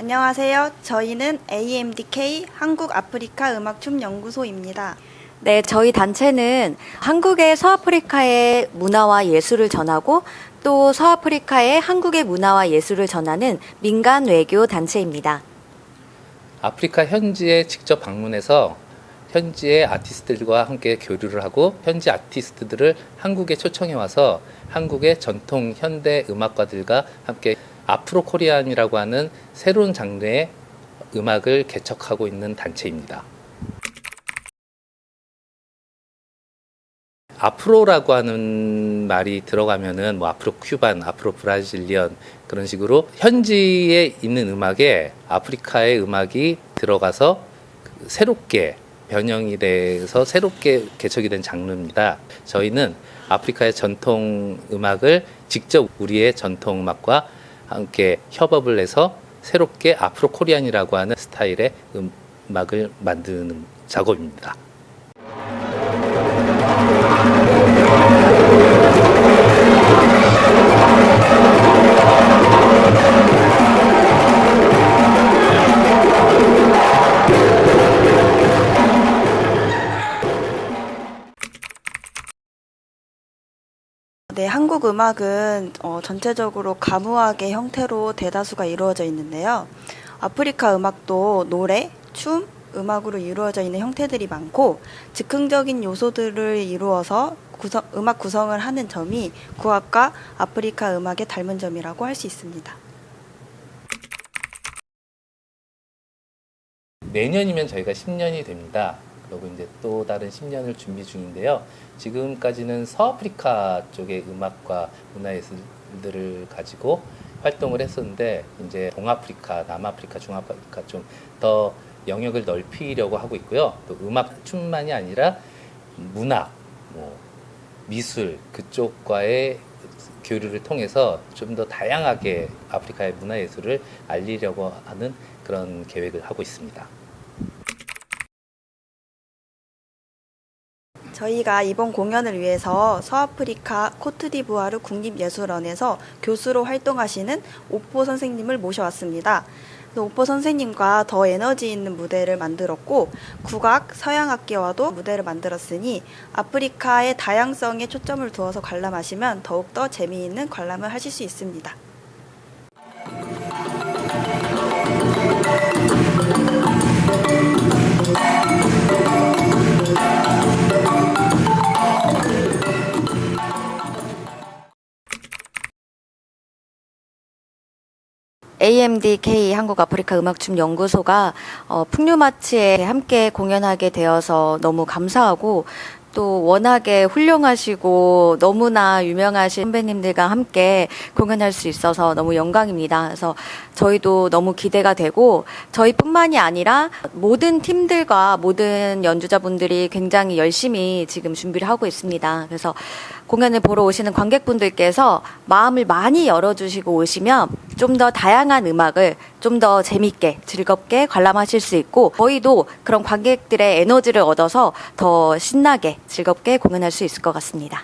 안녕하세요. 저희는 AMDK 한국 아프리카 음악 춤 연구소입니다. 네, 저희 단체는 한국의 서아프리카의 문화와 예술을 전하고 또 서아프리카의 한국의 문화와 예술을 전하는 민간 외교 단체입니다. 아프리카 현지에 직접 방문해서 현지의 아티스트들과 함께 교류를 하고 현지 아티스트들을 한국에 초청해 와서 한국의 전통 현대 음악가들과 함께 아프로 코리안이라고 하는 새로운 장르의 음악을 개척하고 있는 단체입니다. 아프로라고 하는 말이 들어가면은 뭐 아프로 큐반, 아프로 브라질리언 그런 식으로 현지에 있는 음악에 아프리카의 음악이 들어가서 그 새롭게 변형이 돼서 새롭게 개척이 된 장르입니다. 저희는 아프리카의 전통 음악을 직접 우리의 전통 음악과 함께 협업을 해서 새롭게 아프로 코리안이라고 하는 스타일의 음악을 만드는 작업입니다. 네, 한국 음악은 어, 전체적으로 가무악의 형태로 대다수가 이루어져 있는데요. 아프리카 음악도 노래, 춤, 음악으로 이루어져 있는 형태들이 많고 즉흥적인 요소들을 이루어서 구성, 음악 구성을 하는 점이 구악과 아프리카 음악의 닮은 점이라고 할 수 있습니다. 내년이면 저희가 10년이 됩니다. 그리고 이제 또 다른 10년을 준비 중인데요. 지금까지는 서아프리카 쪽의 음악과 문화예술들을 가지고 활동을 했었는데 이제 동아프리카, 남아프리카, 중아프리카 좀 더 영역을 넓히려고 하고 있고요. 또 음악 춤만이 아니라 문학, 뭐 미술 그쪽과의 교류를 통해서 좀 더 다양하게 아프리카의 문화예술을 알리려고 하는 그런 계획을 하고 있습니다. 저희가 이번 공연을 위해서 서아프리카 코트디부아르 국립예술원에서 교수로 활동하시는 오포 선생님을 모셔왔습니다. 오포 선생님과 더 에너지 있는 무대를 만들었고 국악, 서양 악기와도 무대를 만들었으니 아프리카의 다양성에 초점을 두어서 관람하시면 더욱더 재미있는 관람을 하실 수 있습니다. AMDK 한국 아프리카 음악춤 연구소가 어, 풍류마치에 함께 공연하게 되어서 너무 감사하고 또 워낙에 훌륭하시고 너무나 유명하신 선배님들과 함께 공연할 수 있어서 너무 영광입니다. 그래서 저희도 너무 기대가 되고 저희뿐만이 아니라 모든 팀들과 모든 연주자분들이 굉장히 열심히 지금 준비를 하고 있습니다. 그래서 공연을 보러 오시는 관객분들께서 마음을 많이 열어주시고 오시면 좀 더 다양한 음악을 좀 더 재밌게 즐겁게 관람하실 수 있고 저희도 그런 관객들의 에너지를 얻어서 더 신나게 즐겁게 공연할 수 있을 것 같습니다.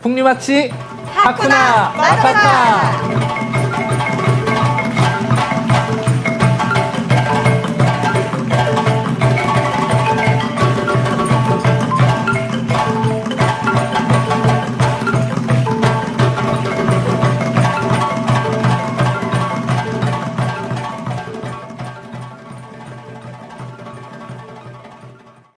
풍류마치 하쿠나 마타타